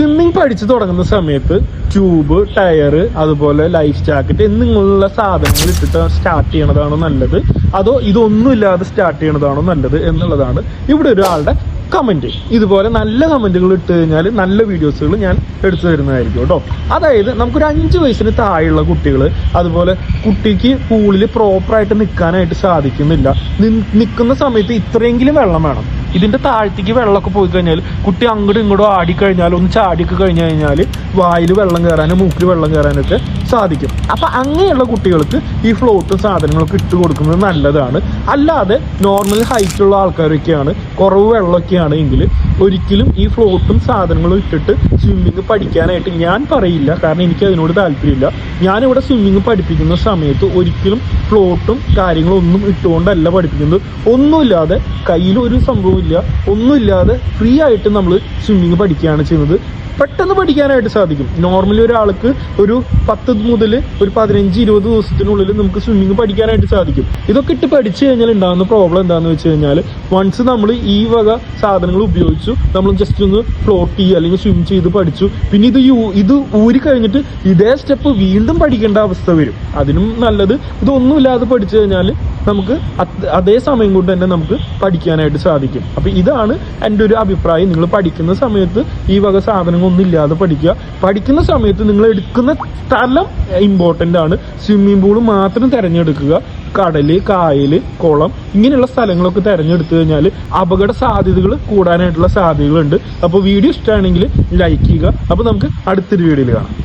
Swimming പഠിച്ചു തുടങ്ങുന്ന സമയത്ത് ട്യൂബ് ടയർ അതുപോലെ ലൈഫ് ജാക്കറ്റ് എന്നിങ്ങനെയുള്ള സാധനങ്ങൾ ഇട്ടിട്ട് സ്റ്റാർട്ട് ചെയ്യണതാണോ നല്ലത്? അതോ ഇതൊന്നും ഇല്ലാതെ സ്റ്റാർട്ട് ചെയ്യണതാണോ നല്ലത് എന്നുള്ളതാണ് ഇവിടെ ഒരാളുടെ കമന്റ് ഇതുപോലെ നല്ല കമന്റുകൾ ഇട്ട് കഴിഞ്ഞാൽ നല്ല വീഡിയോസുകൾ ഞാൻ എടുത്തു തരുന്നതായിരിക്കും കേട്ടോ. അതായത് നമുക്കൊരു അഞ്ച് വയസ്സിന് താഴെയുള്ള കുട്ടികൾ അതുപോലെ കുട്ടിക്ക് പൂളിൽ പ്രോപ്പറായിട്ട് നിൽക്കാനായിട്ട് സാധിക്കുന്നില്ല. നിൽക്കുന്ന സമയത്ത് ഇത്രയെങ്കിലും വെള്ളം വേണം. ഇതിന്റെ താഴ്ത്തേക്ക് വെള്ളമൊക്കെ പോയി കഴിഞ്ഞാൽ കുട്ടി അങ്ങോട്ടും ഇങ്ങോട്ടും ആടിക്കഴിഞ്ഞാൽ ഒന്ന് ചാടിയൊക്കെ കഴിഞ്ഞു കഴിഞ്ഞാൽ വായിൽ വെള്ളം കയറാനും മൂക്കിൽ വെള്ളം കയറാനൊക്കെ സാധിക്കും. അപ്പൊ അങ്ങനെയുള്ള കുട്ടികൾക്ക് ഈ ഫ്ലോട്ടും സാധനങ്ങളൊക്കെ ഇട്ട് കൊടുക്കുന്നത് നല്ലതാണ്. അല്ലാതെ നോർമൽ ഹൈറ്റ് ഉള്ള ആൾക്കാരൊക്കെയാണ് കുറവ് വെള്ളമൊക്കെയാണ് എങ്കിൽ ഒരിക്കലും ഈ ഫ്ലോട്ടും സാധനങ്ങളും ഇട്ടിട്ട് സ്വിമ്മിങ് പഠിക്കാനായിട്ട് ഞാൻ പറയില്ല. കാരണം എനിക്ക് അതിനോട് താല്പര്യമില്ല. ഞാനിവിടെ സ്വിമ്മിങ് പഠിപ്പിക്കുന്ന സമയത്ത് ഒരിക്കലും ഫ്ലോട്ടും കാര്യങ്ങളും ഒന്നും ഇട്ടുകൊണ്ടല്ല പഠിപ്പിക്കുന്നത്. ഒന്നുമില്ലാതെ കയ്യിൽ ഒരു സംഭവമില്ല. ഒന്നുമില്ലാതെ ഫ്രീ ആയിട്ട് നമ്മൾ സ്വിമ്മിങ് പഠിക്കുകയാണ് ചെയ്യുന്നത്. പെട്ടെന്ന് പഠിക്കാനായിട്ട് സാധിക്കും. നോർമലി ഒരാൾക്ക് ഒരു പത്ത് മുതൽ ഒരു പതിനഞ്ച് ഇരുപത് ദിവസത്തിനുള്ളിൽ നമുക്ക് സ്വിമ്മിങ് പഠിക്കാനായിട്ട് സാധിക്കും. ഇതൊക്കെ ഇട്ട് പഠിച്ചു കഴിഞ്ഞാൽ ഉണ്ടാകുന്ന പ്രോബ്ലം എന്താണെന്ന് വെച്ച് കഴിഞ്ഞാൽ വൺസ് നമ്മൾ ഈ വക സാധനങ്ങൾ ഉപയോഗിച്ചു നമ്മൾ ജസ്റ്റ് ഒന്ന് ഫ്ലോട്ട് ചെയ്യുക അല്ലെങ്കിൽ സ്വിം ചെയ്ത് പഠിച്ചു പിന്നെ ഇത് യൂ- ഇത് ഊരി കഴിഞ്ഞിട്ട് ഇതേ സ്റ്റെപ്പ് വീണ്ടും പഠിക്കേണ്ട അവസ്ഥ വരും. അതിനും നല്ലത് ഇതൊന്നുമില്ലാതെ പഠിച്ചു കഴിഞ്ഞാൽ നമുക്ക് അതേ സമയം കൊണ്ട് തന്നെ നമുക്ക് പഠിക്കാനായിട്ട് സാധിക്കും. അപ്പോൾ ഇതാണ് എന്റെ ഒരു അഭിപ്രായം. നിങ്ങൾ പഠിക്കുന്ന സമയത്ത് ഈ വക സാധനങ്ങളൊന്നും ഇല്ലാതെ പഠിക്കുക. പഠിക്കുന്ന സമയത്ത് നിങ്ങൾ എടുക്കുന്ന സ്ഥലം ഇമ്പോർട്ടന്റ് ആണ്. സ്വിമ്മിംഗ് പൂൾ മാത്രം തിരഞ്ഞെടുക്കുക. കടൽ കായൽ കുളം ഇങ്ങനെയുള്ള സ്ഥലങ്ങളൊക്കെ തിരഞ്ഞെടുത്തു കഴിഞ്ഞാൽ അപകട സാധ്യതകൾ കൂടാനായിട്ടുള്ള സാധ്യതകളുണ്ട്. അപ്പോൾ വീഡിയോ ഇഷ്ടമാണെങ്കിൽ ലൈക്ക് ചെയ്യുക. അപ്പോൾ നമുക്ക് അടുത്തൊരു വീഡിയോയിൽ കാണാം.